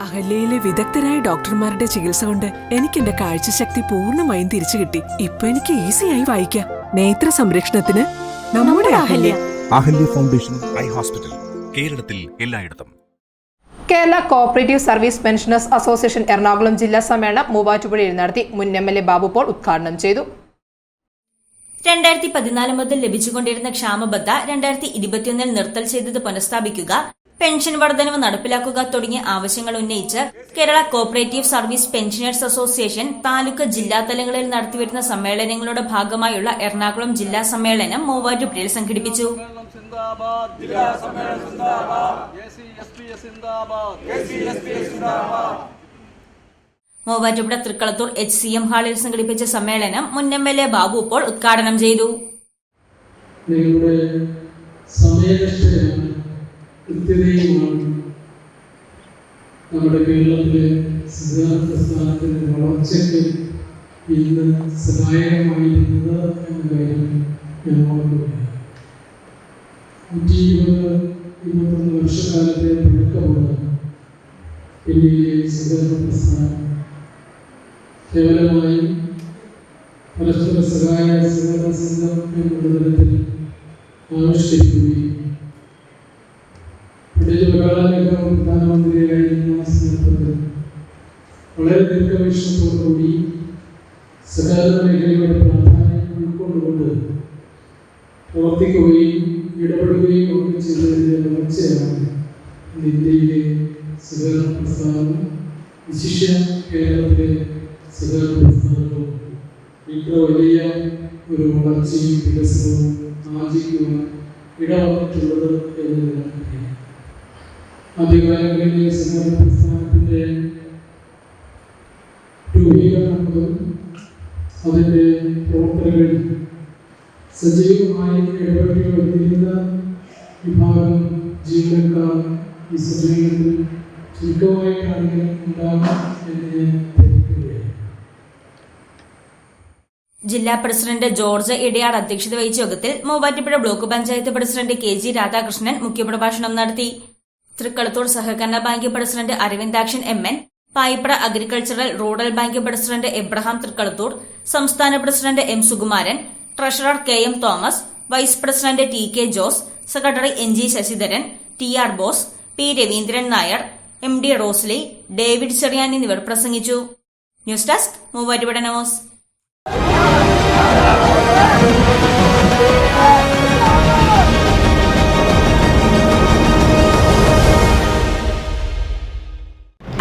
അഹല്യയിലെ വിദഗ്ധരായ ഡോക്ടർമാരുടെ ചികിത്സ കൊണ്ട് എനിക്ക് എന്റെ കാഴ്ചശക്തി പൂർണമായും തിരിച്ചു കിട്ടി. ഇപ്പൊ എനിക്ക് ഈസിയായി വായിക്കാം. നേത്ര സംരക്ഷണത്തിന് നമ്മുടെ Ahalya. Ahalya foundation eye hospital കേരളത്തിൽ എല്ലായിടത്തും. Kerala cooperative service pensioners association Ernakulam ജില്ലാ സമ്മേളനം മൂവാറ്റുപുഴയിൽ നടത്തി മുൻ M L A Babu Paul ഉദ്ഘാടനം ചെയ്തു. രണ്ടായിരത്തി പതിനാല് മുതൽ ലഭിച്ചുകൊണ്ടിരുന്ന ക്ഷാമബദ്ധ രണ്ടായിരത്തി ഇരുപത്തിയൊന്നിൽ നിർത്തൽ ചെയ്തത് പുനഃസ്ഥാപിക്കുക പെൻഷൻ വർധനവ് നടപ്പിലാക്കുക തുടങ്ങിയ ആവശ്യങ്ങൾ ഉന്നയിച്ച് Kerala cooperative service pensioners association taluk ജില്ലാ തലങ്ങളിൽ നടത്തിവരുന്ന സമ്മേളനങ്ങളുടെ ഭാഗമായുള്ള എറണാകുളം ജില്ലാ സമ്മേളനം മൂവാറ്റുപുഴയിൽ സംഘടിപ്പിച്ചു. Muvattupuzha Thrikkalathur H C M ഹാളിൽ സംഘടിപ്പിച്ച സമ്മേളനം മുൻ എം എൽ എ ബാബു ഇപ്പോൾ ഉദ്ഘാടനം ചെയ്തു. നിങ്ങളുടെ സമയനിഷ്ഠയാണ് കൃത്യതയുമാണ് നമ്മുടെ കേരളത്തിലെ സിദ്ധാർത്ഥ വളർച്ചയ്ക്ക് ഇന്ന് സഹായകമായിരുന്നത് എന്ന കാര്യം ഞാൻ ഓർക്കുകയാണ്. നൂറ്റി ഇരുപത് ഇരുപത്തൊന്ന് വർഷക്കാലത്തെ പഴക്കമുള്ള ഇന്ത്യയിലെ സിദ്ധാർത്ഥ പ്രസ്ഥാനം കേവലമായി പരസ്പര സഹായ സഹകരണ സംഘം എന്നുള്ള തരത്തിൽ ആവിഷ്കരിക്കുകയും പ്രധാനമന്ത്രിയായിരുന്ന ആ സന്ദർഭത്തിൽ വളരെ ദീർഘവീക്ഷണത്തോടുകൂടി സഹകരണ മേഖലയുടെ പ്രാധാന്യം ഉൾക്കൊണ്ടുകൊണ്ട് പ്രവർത്തിക്കുകയും ഇടപെടുകയും ഒക്കെ ചെയ്തതിന്റെ വളർച്ചയാണ് ഇന്ന് ഇന്ത്യയിലെ സഹകരണ പ്രസ്ഥാനം വിശിഷ്യ കേരളത്തിലെ സഹകരണ പ്രസ്ഥാനവും. ഇത്ര വലിയ ഒരു വളർച്ചയും വികസനവും ആർജിക്കുവാൻ ഇടവന്നിട്ടുള്ളത് എന്ന് സജീവമായി വിഭാഗം ഈ ജില്ലാ പ്രസിഡന്റ് ജോർജ് ഇടയാർ അധ്യക്ഷത വഹിച്ച യോഗത്തിൽ Muvattupuzha block panchayat president K G Radhakrishnan മുഖ്യപ്രഭാഷണം നടത്തി. തൃക്കളത്തൂർ സഹകരണ bank president Aravindakshan M N Payipra agricultural rural bank president Abraham Thrikkalathur സംസ്ഥാന president M Sukumaran treasurer K M Thomas vice president T K Jose secretary N G Sasidharan T R Bose P Raveendran Nair M D Rosly David Cherian എന്നിവർ പ്രസംഗിച്ചു. News desk Muvattupuzha news.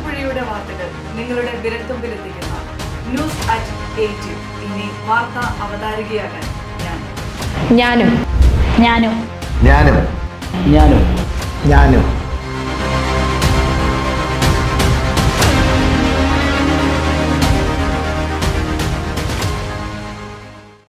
മൂവാറ്റുപുഴയുടെ വാർത്തകൾ നിങ്ങളുടെ വിരൽത്തുമ്പിലെത്തിക്കുന്ന news at eight ഇനി വാർത്ത അവതാരികയാകാൻ ഞാനും ഞാനും ഞാനും ഞാനും ഞാനും